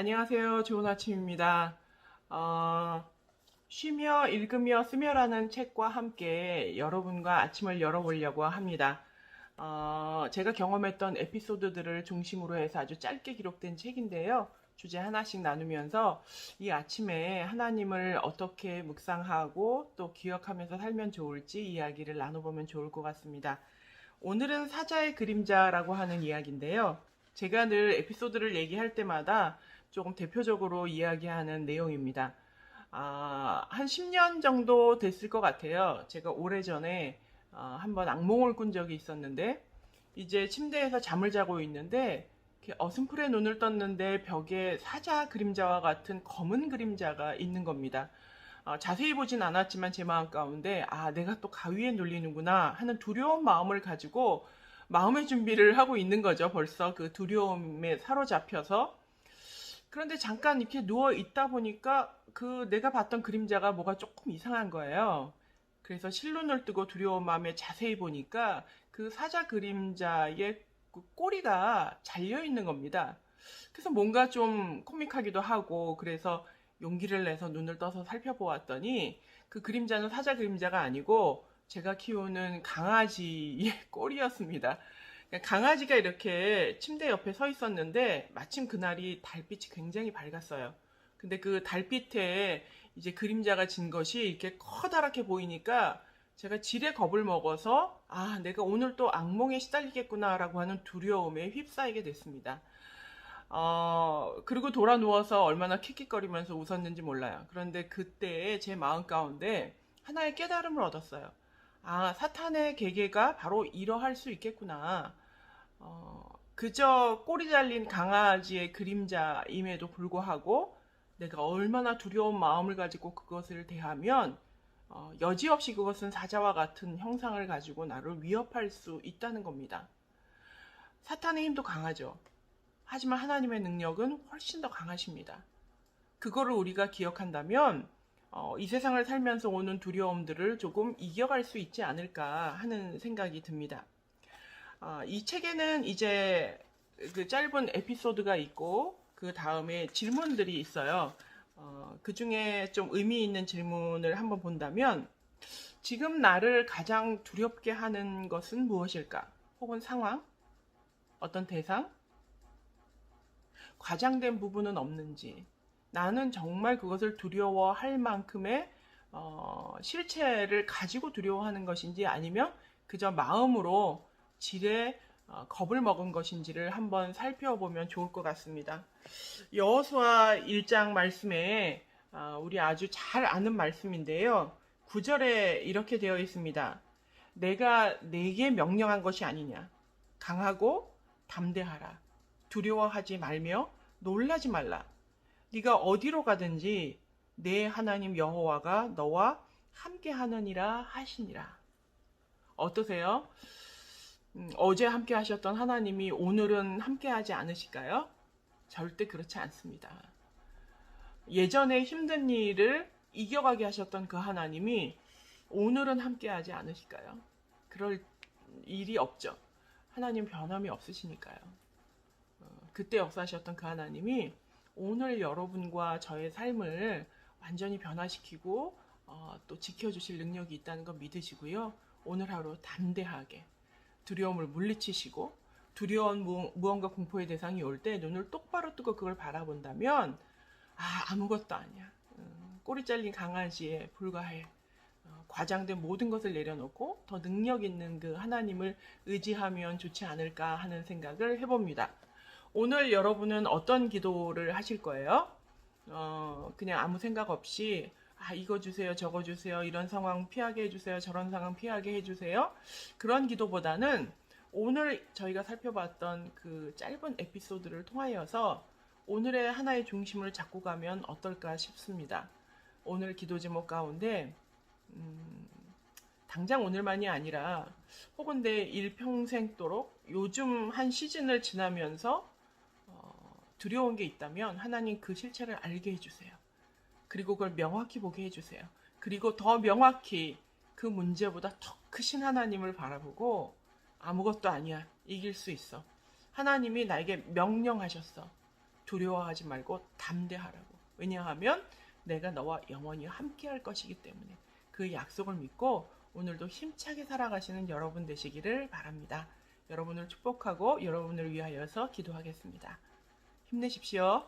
안녕하세요. 좋은 아침입니다. 어, 쉬며 읽으며 쓰며라는 책과 함께 여러분과 아침을 열어보려고 합니다. 어, 제가 경험했던 에피소드들을 중심으로 해서 아주 짧게 기록된 책인데요. 주제 하나씩 나누면서 이 아침에 하나님을 어떻게 묵상하고 또 기억하면서 살면 좋을지 이야기를 나눠보면 좋을 것 같습니다. 오늘은 사자의 그림자라고 하는 이야기인데요. 제가 늘 에피소드를 얘기할 때마다 조금 대표적으로 이야기하는 내용입니다. 아, 한 10년 정도 됐을 것 같아요. 제가 오래전에 아, 한번 악몽을 꾼 적이 있었는데 이제 침대에서 잠을 자고 있는데 어슴풀에 눈을 떴는데 벽에 사자 그림자와 같은 검은 그림자가 있는 겁니다. 어, 자세히 보진 않았지만 제 마음 가운데 아 내가 또 가위에 눌리는구나 하는 두려운 마음을 가지고 마음의 준비를 하고 있는 거죠. 벌써 그 두려움에 사로잡혀서 그런데 잠깐 이렇게 누워 있다 보니까 그 내가 봤던 그림자가 뭐가 조금 이상한 거예요. 그래서 실눈을 뜨고 두려운 마음에 자세히 보니까 그 사자 그림자의 그 꼬리가 잘려 있는 겁니다. 그래서 뭔가 좀 코믹하기도 하고 그래서 용기를 내서 눈을 떠서 살펴보았더니 그 그림자는 사자 그림자가 아니고 제가 키우는 강아지의 꼬리였습니다. 강아지가 이렇게 침대 옆에 서 있었는데 마침 그날이 달빛이 굉장히 밝았어요. 근데 그 달빛에 이제 그림자가 진 것이 이렇게 커다랗게 보이니까 제가 지레 겁을 먹어서 아 내가 오늘 또 악몽에 시달리겠구나라고 하는 두려움에 휩싸이게 됐습니다. 어, 그리고 돌아 누워서 얼마나 킥킥거리면서 웃었는지 몰라요. 그런데 그때 제 마음 가운데 하나의 깨달음을 얻었어요. 아, 사탄의 계계가 바로 이러할 수 있겠구나. 어, 그저 꼬리 잘린 강아지의 그림자임에도 불구하고 내가 얼마나 두려운 마음을 가지고 그것을 대하면 어, 여지없이 그것은 사자와 같은 형상을 가지고 나를 위협할 수 있다는 겁니다. 사탄의 힘도 강하죠. 하지만 하나님의 능력은 훨씬 더 강하십니다. 그거를 우리가 기억한다면 어, 이 세상을 살면서 오는 두려움들을 조금 이겨갈 수 있지 않을까 하는 생각이 듭니다. 어, 이 책에는 이제 그 짧은 에피소드가 있고 그 다음에 질문들이 있어요. 어, 그 중에 좀 의미 있는 질문을 한번 본다면 지금 나를 가장 두렵게 하는 것은 무엇일까? 혹은 상황? 어떤 대상? 과장된 부분은 없는지, 나는 정말 그것을 두려워할 만큼의 어, 실체를 가지고 두려워하는 것인지 아니면 그저 마음으로 지레 어, 겁을 먹은 것인지를 한번 살펴보면 좋을 것 같습니다. 여호수아 1장 말씀에 어, 우리 아주 잘 아는 말씀인데요. 9절에 이렇게 되어 있습니다. 내가 내게 명령한 것이 아니냐. 강하고 담대하라. 두려워하지 말며 놀라지 말라. 네가 어디로 가든지 내 하나님 여호와가 너와 함께 하느니라 하시니라. 어떠세요? 음, 어제 함께 하셨던 하나님이 오늘은 함께 하지 않으실까요? 절대 그렇지 않습니다. 예전에 힘든 일을 이겨가게 하셨던 그 하나님이 오늘은 함께 하지 않으실까요? 그럴 일이 없죠. 하나님 변함이 없으시니까요. 어, 그때 역사하셨던 그 하나님이 오늘 여러분과 저의 삶을 완전히 변화시키고 어, 또 지켜주실 능력이 있다는 거 믿으시고요. 오늘 하루 담대하게 두려움을 물리치시고 두려운 무, 무언가 공포의 대상이 올 때 눈을 똑바로 뜨고 그걸 바라본다면 아 아무것도 아니야. 음, 꼬리 잘린 강아지에 불과해. 어, 과장된 모든 것을 내려놓고 더 능력 있는 그 하나님을 의지하면 좋지 않을까 하는 생각을 해봅니다. 오늘 여러분은 어떤 기도를 하실 거예요? 어, 그냥 아무 생각 없이 아, 이거 주세요, 저거 주세요, 이런 상황 피하게 해주세요, 저런 상황 피하게 해주세요. 그런 기도보다는 오늘 저희가 살펴봤던 그 짧은 에피소드를 통하여서 오늘의 하나의 중심을 잡고 가면 어떨까 싶습니다. 오늘 기도 제목 가운데, 음, 당장 오늘만이 아니라 혹은 내 일평생도록 요즘 한 시즌을 지나면서 어, 두려운 게 있다면 하나님 그 실체를 알게 해주세요. 그리고 그걸 명확히 보게 해주세요. 그리고 더 명확히 그 문제보다 더 크신 하나님을 바라보고 아무것도 아니야. 이길 수 있어. 하나님이 나에게 명령하셨어. 두려워하지 말고 담대하라고. 왜냐하면 내가 너와 영원히 함께 할 것이기 때문에 그 약속을 믿고 오늘도 힘차게 살아가시는 여러분 되시기를 바랍니다. 여러분을 축복하고 여러분을 위하여서 기도하겠습니다. 힘내십시오.